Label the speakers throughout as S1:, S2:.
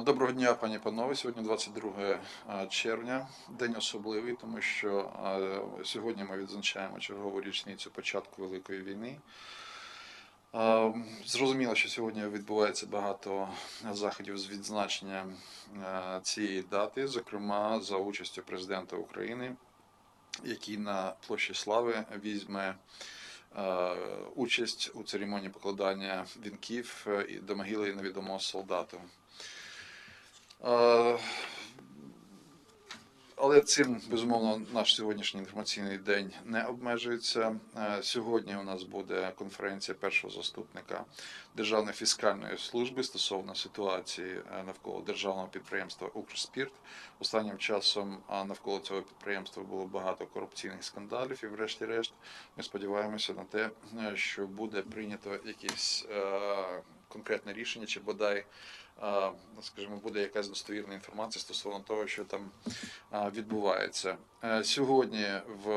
S1: Доброго дня, пані панове. Сьогодні 22 а, червня, день особливий, тому що сьогодні ми відзначаємо чергову річницю початку Великої війни. Зрозуміло, що сьогодні відбувається багато заходів з відзначення цієї дати, зокрема за участю президента України, який на площі Слави візьме участь у церемонії покладання вінків е, до могили невідомого солдату. Е, Але цим, безумовно, наш сьогоднішній інформаційний день не обмежується. Е, Сьогодні у нас буде конференція першого заступника Державної фіскальної служби стосовно ситуації е, навколо державного підприємства Укрспірт. Останнім часом навколо цього підприємства було багато корупційних скандалів, і, врешті-решт, ми сподіваємося на те, е, що буде прийнято якесь е, конкретне рішення, чи бодай, е, скажімо, буде якась достовірна інформація стосовно того, що там відбувається. Е, Сьогодні в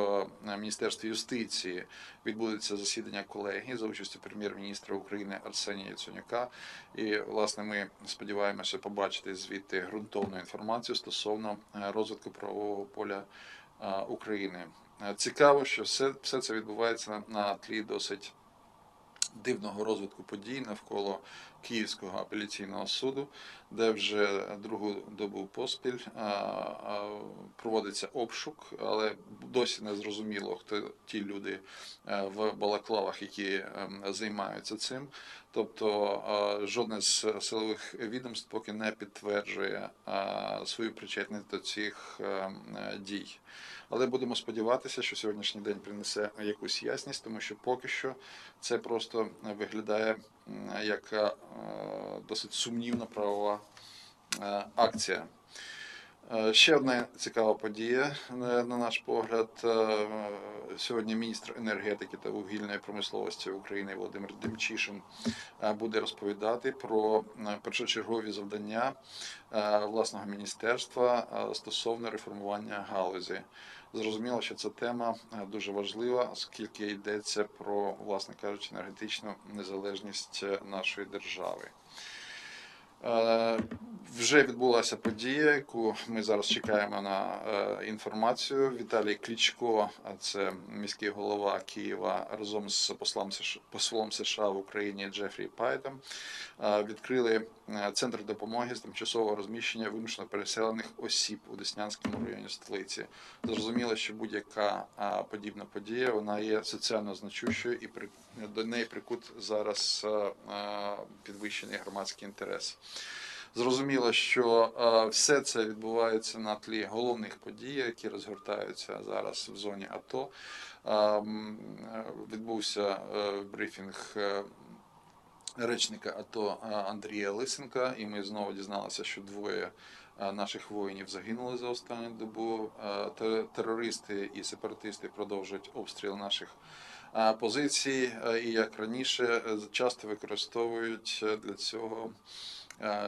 S1: е, Міністерстві юстиції відбудеться засідання колегії за участю прем'єр-міністра України Арсенія Яценюка. І, власне, ми сподіваємося побачити звідти ґрунтовну інформацію стосовно е, розвитку правового поля України. Цікаво, що все, все це відбувається на тлі досить дивного розвитку подій навколо Київського апеляційного суду, де вже другу добу поспіль проводиться обшук, але досі не зрозуміло, хто ті люди е, в балаклавах, які ем, займаються цим. Тобто жодне з силових відомств поки не підтверджує свою причетність до цих ем, дій. Але будемо сподіватися, що сьогоднішній день принесе якусь ясність, тому що поки що це просто виглядає як е, досить сумнівна правова е, акція. Е, Ще одна цікава подія, на наш погляд. Е, Сьогодні міністр енергетики та вугільної промисловості України Володимир Демчишин е, буде розповідати про першочергові завдання власного міністерства стосовно реформування галузі. Зрозуміло, що ця тема дуже важлива, оскільки йдеться про, власне кажучи, енергетичну незалежність нашої держави. Вже відбулася подія, яку ми зараз чекаємо на е, інформацію. Віталій Клічко, це міський голова Києва, разом з послом США, послом США в Україні Джефрі Пайтом, е, відкрили е, центр допомоги з тимчасового розміщення вимушено переселених осіб у Деснянському районі столиці. Зрозуміло, що будь-яка подібна подія вона є соціально значущою і при до неї прикут зараз підвищений громадський інтерес. Зрозуміло, що е, все це відбувається на тлі головних подій, які розгортаються зараз в зоні АТО. Е, е, Відбувся е, брифінг е, речника АТО Андрія Лисенка, і ми знову дізналися, що двоє наших воїнів загинули за останню добу. Терористи і сепаратисти продовжують обстріл наших позицій, і як раніше часто використовують для цього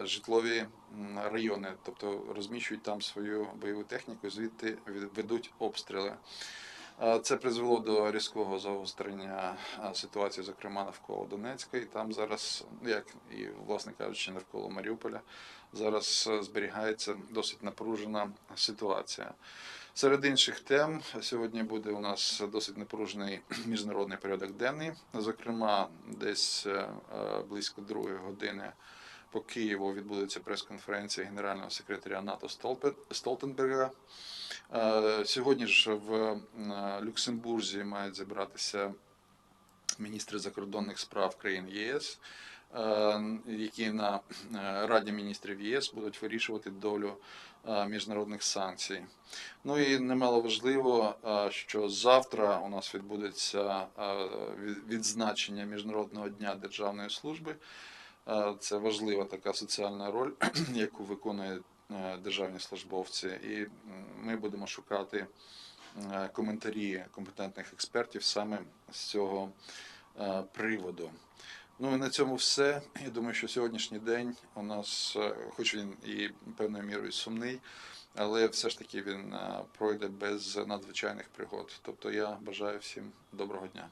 S1: житлові райони, тобто розміщують там свою бойову техніку, звідти від- ведуть обстріли. Е, Це призвело до різкого загострення е, ситуації, зокрема навколо Донецька, і там зараз, як і власне кажучи, навколо Маріуполя, зараз е, зберігається досить напружена ситуація. Серед інших тем сьогодні буде у нас досить напружений міжнародний порядок денний. Зокрема, десь е, е, близько другої години по Києву відбудеться прес-конференція генерального секретаря НАТО Столтенберга. Е, Сьогодні ж в е, Люксембурзі мають зібратися міністри закордонних справ країн ЄС, е, які на Раді міністрів ЄС будуть вирішувати долю міжнародних санкцій. Ну і немало важливо, що завтра у нас відбудеться відзначення Міжнародного дня державної служби. Це важлива така соціальна роль, яку виконують е, державні службовці, і ми будемо шукати е, коментарі компетентних експертів саме з цього е, приводу. Ну і на цьому все. Я думаю, що сьогоднішній день у нас, хоч він і певною мірою сумний, але все ж таки він пройде без надзвичайних пригод. Тобто я бажаю всім доброго дня.